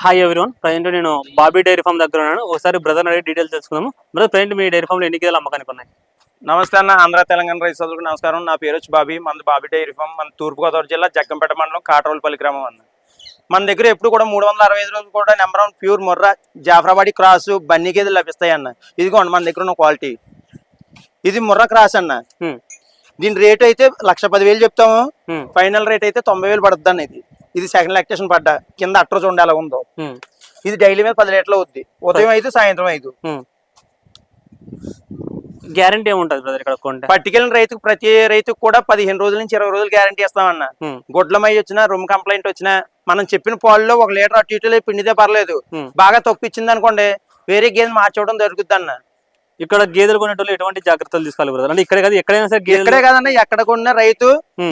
Hi everyone present నేను Bobby dairy farm దగ్గర ఉన్నాను. ఒకసారి బ్రదర్ అడిగి డీటెయిల్స్ తెలుసుకుందాము. బ్రదర్ ప్రజెంట్ మీ డైరీ ఫామ్లో ఎన్ని గేదెలు అమ్మకానికి ఉన్నాయి నమస్తే అన్న. ఆంధ్ర తెలంగాణ రైతులకు నమస్కారం. నా పేరు వచ్చి బాబీ మన బాబీ డైరీ ఫామ్ మన తూర్పుగోదావరి జిల్లా జగ్గంపేట మండలం కాటరోలపల్లి గ్రామం అన్న. మన దగ్గర ఎప్పుడు కూడా మూడు వందల అరవై ఐదు రోజులు కూడా number one pure Murrah Jaffarabadi cross Banni గేదెలు లభిస్తాయి అన్న. ఇదిగోండి మన దగ్గర ఉన్న క్వాలిటీ ఇది ముర్రా క్రాస్ అన్న. దీని రేట్ అయితే లక్ష పదివేలు చెప్తాము. ఫైనల్ రేట్ అయితే తొంభై వేలు పడుతుంది అన్న ఇది. ఇది సెకండ్ లెక్టేషన్ పడ్డా. కింద అట్ర చూడండి ఎలా ఉందో. ఇది డైలీ మీద పది లీటర్లు అవుద్ది. ఉదయం ఐదు సాయంత్రం ఐదు. గ్యారంటీ ఏముంటుంది బ్రదర్ ఇక్కడ కొంటే? పట్టుకెళ్ళిన రైతుకు ప్రతి రైతుకు కూడా పదిహేను రోజుల నుంచి ఇరవై రోజులు గ్యారంటీ ఇస్తామన్న. గుడ్లమై వచ్చినా రూమ్ కంప్లైంట్ వచ్చినా మనం చెప్పిన పాల్లో ఒక లీటర్ అటు ఇటు పిండితే పర్లేదు. బాగా తక్కువ ఇచ్చింది అనుకోండి వేరే గేదె మార్చడం జరుగుద్ది అన్న ఇక్కడ గేదెలు కొనేటోళ్ళు ఎటువంటి జాగ్రత్తలు తీసుకోవాలి బ్రదర్ అంటే ఇక్కడే కాదు ఎక్కడైనా సరే ఇక్కడే కదన్న ఎక్కడ కొన్న రైతు.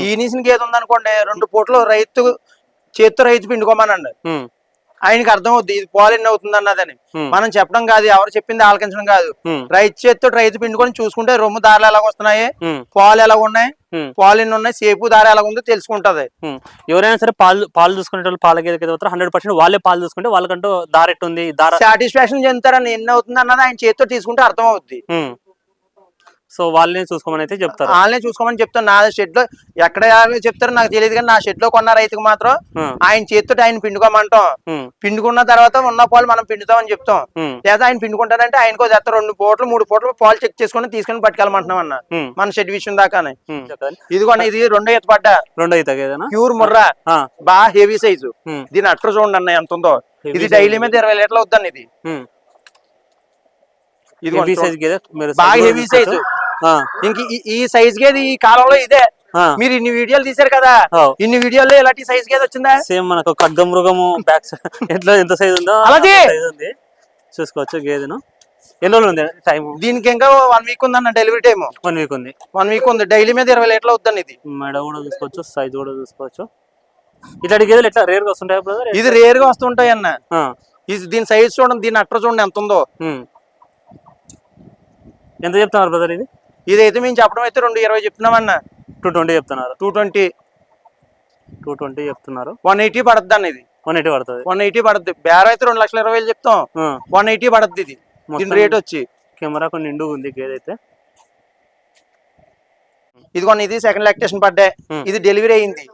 ఈనిసిన గేదె ఉందనుకోండి రెండు పూటలు రైతు చేత్తో రైతు పిండుకోమనండి. ఆయనకి అర్థం అవుద్ది ఇది పాలు ఎన్ని అవుతుంది అన్నదని. మనం చెప్పడం కాదు ఎవరు చెప్పింది ఆలకించడం కాదు. రైతు చేత్తో రైతు పిండుకొని చూసుకుంటే రొమ్ము దారులు ఎలా వస్తున్నాయి? పాలు ఎలా ఉన్నాయి? పాలు ఎన్ని ఉన్నాయి? సేపు దారి ఎలా ఉందో తెలుసుకుంటది. ఎవరైనా సరే పాలు పాలు చూసుకునేటోళ్ళు పాల అవుతారు హండ్రెడ్ పర్సెంట్ వాళ్ళే పాలు చూసుకుంటే వాళ్ళకంటూ దారి ఎట్టుంది దార సాటిస్ఫాక్షన్ చెందుతారని ఎన్ని అవుతుంది అన్నది ఆయన చేత్తో తీసుకుంటే అర్థం అవుద్ది. సో వాళ్ళని చూసుకోమని అయితే చెప్తారు. వాళ్ళనే చూసుకోమని చెప్తాను నా షెడ్లో ఎక్కడ చెప్తారో నాకు తెలియదు కానీ నా షెడ్లో కొన్న రైతుకు మాత్రం ఆయన చేతితో ఆయన పిండుకోమంటాం. పిండుకున్న తర్వాత ఉన్న పాలు మనం పిండుతామని చెప్తాం. లేదా ఆయన పిండుకుంటానంటే ఆయనకో రెండు పూటలు మూడు పూటలు పాలు చెక్ చేసుకుని తీసుకుని పట్టుకెళ్ళమంటున్నాం అన్న. మన షెడ్ విషయం దాకానే. ఇదిగోండి ఇది రెండో ఎత్తు పడ్డ రెండో గేదెనా ప్యూర్ ముర్రా. బాగా హెవీ సైజు. దీని అట్ర చూడండి అన్న ఎంత ఉందో. ఇది డైలీ మీద ఇరవై లీటర్లు వద్దండి ఇది. ఇది హెవీ సైజ్. ఇంక ఈ- సైజ్ గేది ఈ కాలంలో ఇదే. మీరు ఇన్ని వీడియోలు తీశారు కదా. ఇన్ని వీడియోల్లో ఇలాంటి సైజ్ గేది వచ్చిందా? సేమ్ మనకు ఖడ్గ మృగము బ్యాక్ ఎట్లా ఎంత సైజ్ ఉందో అలాగే. ఉంది. చూసుకోవచ్చు గేదెను. ఎన్ని రోజులు ఉంది టైం దీనికి ఇంకా వన్ వీక్ ఉందన్న డెలివరీ టైం వన్ వీక్ ఉంది. వన్ వీక్ ఉంది. డైలీ మీద ఇరవై లీటర్లు వద్దండి ఇది. మెడ కూడా చూసుకోవచ్చు సైజ్ కూడా చూసుకోవచ్చు. ఇట్లాంటి గేదెలు ఎట్లా? రేర్గా వస్తుంటాయి బ్రదర్ ఇది రేర్గా వస్తుంటాయి అన్న ఇది దీని సైజ్ చూడండి దీని అట్ర చూడండి ఎంత ఉందో. ఎంత చెప్తున్నారు బ్రదర్ ఇది? ఇదైతే మేము చెప్పడం అయితే రెండు ఇరవై చెప్తున్నామన్న. టూ ట్వంటీ చెప్తున్నారు. Two twenty. టూ ట్వంటీ చెప్తున్నారు. వన్ ఎయిటీ పడుద్ది అన్న ఇది. వన్ ఎయిటీ పడుతుంది. వన్ ఎయిటీ పడుద్ది. బేర అయితే రెండు లక్షల ఇరవై వేలు చెప్తాం. వన్ ఎయిటీ పడుద్ది ఇది. దీని రేట్ వచ్చి. కెమెరా కొన్ని నిండు ఉంది గేదె అయితే. ఇదిగోండి ఇది సెకండ్ లాక్టేషన్ పడ్డే. ఇది డెలివరీ అయింది.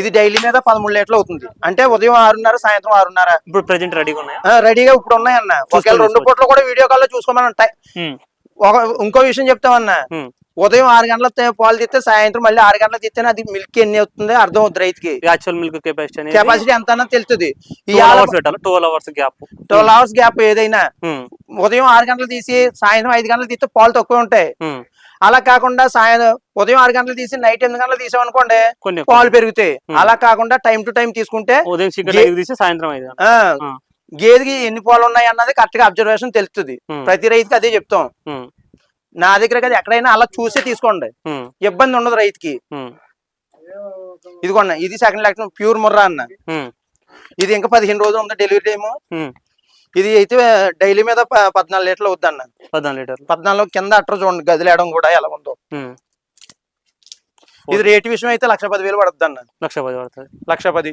ఇది డైలీ మీద పదమూడు లీటర్లు అవుతుంది. అంటే ఉదయం ఆరున్నర సాయంత్రం ఆరున్నర. ఇప్పుడు ప్రెజెంట్ రెడీగా ఉన్నాయా? రెడీగా ఇప్పుడు ఉన్నాయన్న. ఒకవేళ రెండు. పూటలు కూడా వీడియో కాల్లో చూసుకోమని ఉంటాయి. ఒక ఇంకో విషయం చెప్తామన్నా. ఉదయం ఆరు గంటల పాలు తీస్తే సాయంత్రం మళ్ళీ ఆరు గంటలకు తీస్తే అది మిల్క్ ఎన్ని అవుతుంది అర్థం అవుతుంది రైతుకి. యాక్చువల్ మిల్క్ కెపాసిటీ కెపాసిటీ ఎంత తెలుస్తుంది. ఈ twelve hours gap twelve hours gap ఏదైనా. ఉదయం ఆరు గంటలు తీసి సాయంత్రం ఐదు గంటలు తీస్తే పాలు తక్కువ ఉంటాయి. అలా కాకుండా సాయంత్రం ఉదయం ఆరు గంటలు తీసి నైట్ ఎనిమిది గంటలు తీసామనుకోండి కొన్ని పాలు పెరుగుతాయి. అలా కాకుండా టైం టు టైం తీసుకుంటే ఉదయం తీసి సాయంత్రం. గేదెకి ఎన్ని పాలు ఉన్నాయి అన్నది కరెక్ట్గా అబ్జర్వేషన్ తెలుస్తుంది ప్రతి రైతుకి అదే చెప్తాం. నా దగ్గర కదా ఎక్కడైనా అలా చూసే తీసుకోండి. ఇబ్బంది ఉండదు రైతుకి. ఇదిగోండి ఇది సెకండ్ లక్షణం ప్యూర్ ముర్రా అన్న. ఇది ఇంకా పదిహేను రోజులు ఉంది డెలివరీ టైము. ఇది అయితే డైలీ మీద పద్నాలుగు లీటర్లు వద్దన్న పద్నాలుగు లీటర్లు. పద్నాలుగు కింద అట్ర చూడండి గదిలేయడం కూడా ఎలా ఉందో. ఇది రేటు విషయం అయితే లక్ష పది వేలు పడుతుంది అన్న. లక్ష పది పడుతుంది. లక్ష పది.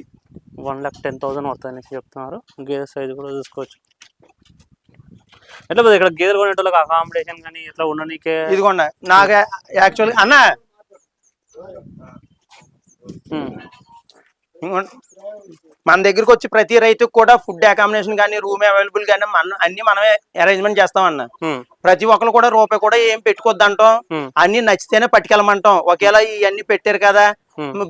వన్ లాక్ టెన్ థౌసండ్ పడుతుంది అనేసి చెప్తున్నారు. గేదె సైజు కూడా చూసుకోవచ్చు. ఎట్లా ఇక్కడ గేదెలు కొనేటోళ్ళకి అకామిడేషన్ కానీ ఇట్లా ఉండనీకే? ఇదిగోండి నాకు యాక్చువల్లీ అన్న. మన దగ్గరకు వచ్చి ప్రతి రైతుకు కూడా ఫుడ్ అకామిడేషన్ కానీ రూమ్ అవైలబుల్ కానీ మన అన్ని మనమే అరేంజ్మెంట్ చేస్తాం అన్న. ఉమ్, ప్రతి ఒక్కరు కూడా రూపాయి కూడా ఏం ఉమ్, అన్ని నచ్చితేనే పట్టుకెళ్ళమంటాం. ఒకేలా ఇవన్నీ పెట్టారు కదా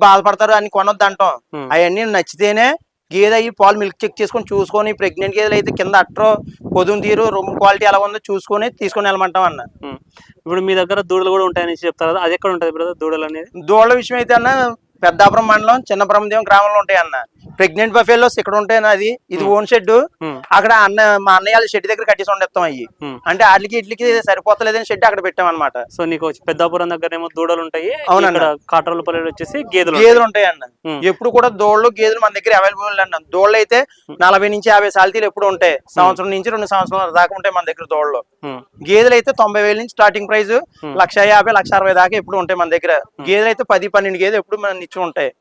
బాధపడతారు అని కొనొద్దు అంటాం ఉమ్. అవన్నీ నచ్చితేనే గేదె అయ్యి పాలు మిల్క్ చెక్ చేసుకొని చూసుకొని ప్రెగ్నెంట్ గేదెలు అయితే కింద అట్రో పొదుము తీరు రొమ్ము క్వాలిటీ ఎలా ఉందో చూసుకొని తీసుకొని వెళ్ళమంటాం అన్న. ఇప్పుడు మీ దగ్గర దూడలు కూడా ఉంటాయని చెప్తారు అది ఎక్కడ ఉంటుంది బ్రదర్ దూడలు అనేది? దూడల విషయం అయితే అన్న పెద్దాపురం మండలం చిన్న బ్రహ్మదేవం గ్రామంలో ఉంటాయి అన్న. ప్రెగ్నెంట్ బఫేలోస్ ఇక్కడ ఉంటాయి అది. ఇది ఓన్ షెడ్ అక్కడ అన్న మా అన్నయ్య షెడ్ దగ్గర కట్టేసి ఉండేస్తాం అయ్యి. అంటే వాటికి ఇట్లకి సరిపోతలేదని షెడ్ అక్కడ పెట్టాం అనమాట సో నీకు పెద్దాపురం దగ్గర ఏమో దూడలు ఉంటాయి. అవునన్న. ఇక్కడ కాటరలపల్లి వచ్చేసి గేదెలు గేదెలు ఉంటాయి అన్న. ఎప్పుడు కూడా దోళ్ళు గేదెలు మన దగ్గర అవైలబుల్ అన్న. దోళ్ళు అయితే నలభై నుంచి యాభై సాల్తీలు ఎప్పుడు ఉంటాయి. సంవత్సరం నుంచి రెండు సంవత్సరాల దాకా ఉంటాయి మన దగ్గర దోళ్ళు గేదెలు అయితే తొంభై వేల నుంచి స్టార్టింగ్ ప్రైస్. లక్ష యాభై లక్ష అరవై దాకా ఎప్పుడు ఉంటాయి మన దగ్గర. గేదెలు అయితే పది పన్నెండు గేదెలు ఎప్పుడు మన నిత్యం ఉంటాయి.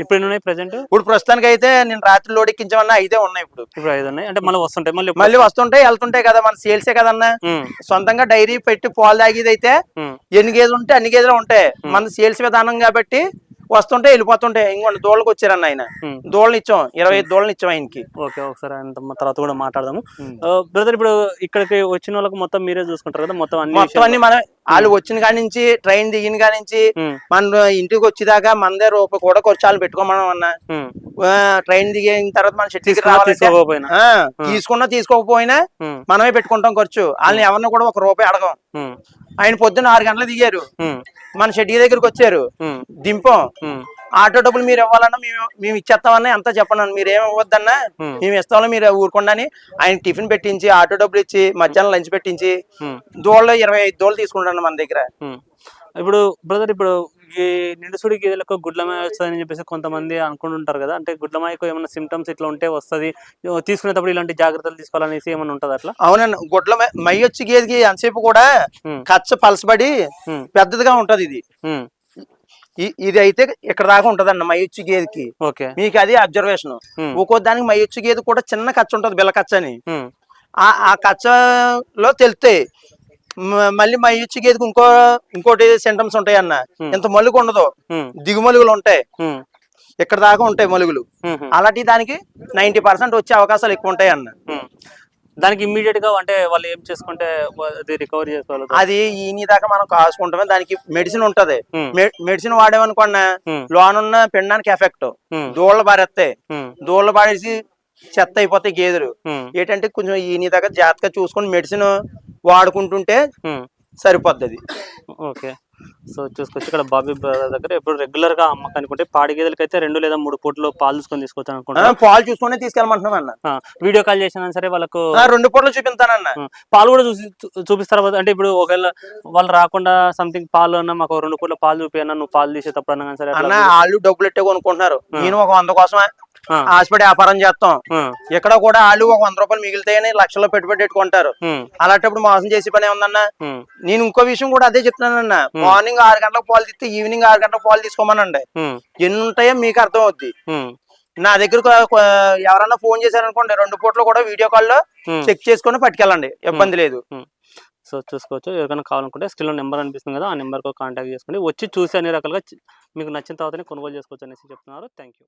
ఇప్పుడు ఉన్నాయి ప్రజెంట్? ఇప్పుడు ప్రస్తుతానికి అయితే నేను రాత్రి లోడ్ ఎక్కించామన్నా అయితే ఉన్నాయి ఇప్పుడు. ఇప్పుడు ఐదు ఉన్నాయి. అంటే మళ్ళీ వస్తుంటాయి. మళ్ళీ మళ్ళీ వస్తుంటాయి వెళ్తుంటాయి కదా మన సేల్సే కదన్నా. సొంతంగా డైరీ పెట్టి పాలు తాగేది అయితే ఎన్ని గేదెలు ఉంటే అన్ని గేదెలు ఉంటాయి. మన సేల్స్ విధానం కాబట్టి వస్తుంటే వెళ్ళిపోతుంటాయి ఇంకోటి దూడలకు వచ్చారన్న ఆయన. దూడలు ఇచ్చాం ఇరవై ఐదు దూడలు ఇచ్చాం ఆయనకి. ఓకే ఒకసారి ఆయన తర్వాత కూడా మాట్లాడదాము. బ్రదర్ ఇప్పుడు ఇక్కడికి వచ్చిన వాళ్ళకి మొత్తం మీరే చూసుకుంటారు కదా మొత్తం అన్ని మొత్తం అన్ని మనం వాళ్ళు వచ్చిన కాడి నుంచి ట్రైన్ దిగిన కాడి నుంచి మన ఇంటికి వచ్చేదాకా మనదే రూపాయి కూడా ఖర్చు వాళ్ళు పెట్టుకోమని అన్న. ట్రైన్ దిగిన తర్వాత మన షెట్టికి తీసుకున్నా రావాలంటే తీసుకోకపోయినా? తీసుకున్నా మనమే పెట్టుకుంటాం ఖర్చు. వాళ్ళని ఎవరిని కూడా ఒక రూపాయి అడగం. ఆయన పొద్దున్న ఆరు గంటలకు దిగారు. మన షెడ్డి దగ్గరికి వచ్చారు. దింపాం. ఆటో డబ్బులు మీరు ఇవ్వాలన్నా మేము మేము ఇచ్చేస్తామని అంతా చెప్పను మీరు ఏమి ఇవ్వద్దన్నా మేము ఇస్తామని మీరు ఊరుకోండి అని ఆయన టిఫిన్ పెట్టించి ఆటో డబ్బులు ఇచ్చి మధ్యాహ్నం లంచ్ పెట్టించి దోళ్ళు ఇరవై ఐదు దోళ్ళు తీసుకుంటాను మన దగ్గర. ఇప్పుడు బ్రదర్ ఇప్పుడు నిండుసుడి గేదెలకు గుడ్లమాయ వస్తుందని చెప్పేసి కొంతమంది అనుకుంటుంటారు కదా. అంటే గుడ్లమాయకు ఏమైనా సిమ్టమ్స్ ఇట్లా ఉంటే వస్తుంది. తీసుకునేటప్పుడు ఇలాంటి జాగ్రత్తలు తీసుకోవాలనేసి ఏమైనా ఉంటుంది అట్లా? అవునండి. గుడ్ల మ- వచ్చి గేదెకి ఎంతసేపు కూడా కచ్చ పలసబడి పెద్దదిగా ఉంటది ఇది. ఇది అయితే ఇక్కడ దాకా ఉంటదండి మై వచ్చి గేదెకి. ఓకే. మీకు అది అబ్జర్వేషన్. ఒక్కో దానికి మై వచ్చి గేదె కూడా చిన్న కచ్చ ఉంటది బిల్ల కచ్చ అని ఆ ఆ కచ్చలో తెలుస్తాయి మళ్ళీ మై వచ్చి గేదెకి ఇంకో ఇంకోటి సింటమ్స్ ఉంటాయి అన్న. ఇంత మలుగు ఉండదు. ఉమ్, దిగుమలుగులు ఉంటాయి. ఇక్కడ దాకా ఉంటాయి మలుగులు. అలాంటి దానికి నైన్టీ పర్సెంట్ వచ్చే అవకాశాలు ఎక్కువ ఉంటాయి అన్న. దానికి ఇమ్మీడియట్గా అంటే వాళ్ళు ఏం చేసుకుంటే అది రికవరీ చేసుకోవాలి అది ఈని దాకా మనం కాసుకుంటామే. దానికి మెడిసిన్ ఉంటది. మెడిసిన్ వాడేమనుకున్నా లోనున్న పిండానికి ఎఫెక్ట్ దూళ్ళ బారేస్తాయి దూళ్ళ బాడేసి చెత్త అయిపోతాయి గేదెలు. ఏంటంటే కొంచెం ఈని దాకా జాగ్రత్తగా చూసుకొని మెడిసిన్ వాడుకుంటుంటే. సరిపోద్ది ఓకే. సో చూసుకోవచ్చు. ఇక్కడ బాబీ బ్రదర్ దగ్గర ఎప్పుడు రెగ్యులర్గా అమ్మకానికి ఉంటే పాడి గేదెలకి అయితే రెండు లేదా మూడు పూటలు పాలు తీసుకొని తీసుకోవచ్చు ఆ, అనుకుంటా పాలు చూసుకునే తీసుకెళ్ళమంటున్నాం అన్న. వీడియో కాల్ చేసినా సరే వాళ్ళకు రెండు పూటలు చూపిస్తానన్న. పాలు కూడా చూసి చూపిస్తారా? అంటే ఇప్పుడు ఒకవేళ వాళ్ళు రాకుండా సంథింగ్ పాలు అన్నా మాకు రెండు పూట్ల పాలు చూపి అన్న నువ్వు పాలు తీసేటప్పుడు అన్నా సరే అన్న వాళ్ళు డబ్బులు ఎట్టే కొనుక్కుంటున్నారు. నేను ఒక వంద కోసం ఆ, హాస్పిటల్ వ్యాపారం చేస్తాం. ఇక్కడ కూడా వాళ్ళు ఒక వంద రూపాయలు మిగులుతాయని లక్షల్లో పెట్టుబడి పెట్టుకుంటారు. అలాంటప్పుడు మోసం చేసి పని ఉమ్, నేను ఇంకో విషయం కూడా అదే చెప్తున్నానన్న. మార్నింగ్ ఆరు గంటలకు పాలు తీస్తే ఈవినింగ్ ఆరు గంటలకు పాలు తీసుకోమనండి. ఎన్ని ఉంటాయో మీకు అర్థం అవుద్ది నా దగ్గర ఎవరన్నా ఫోన్ చేశారనుకోండి రెండు పూటలు కూడా వీడియో కాల్లో ఉమ్. చెక్ చేసుకొని పట్టుకెళ్ళండి. ఇబ్బంది లేదు. సో చూసుకోవచ్చు. ఎవరికైనా కావాలనుకుంటే స్క్రీన్లో నెంబర్ అనిపిస్తుంది కదా ఆ నెంబర్కి కాంటాక్ట్ చేసుకోండి. వచ్చి చూసి అన్ని రకాలుగా మీకు నచ్చిన తర్వాతనే కొనుగోలు చేసుకోవచ్చు అనేసి చెప్తున్నారు. Thank you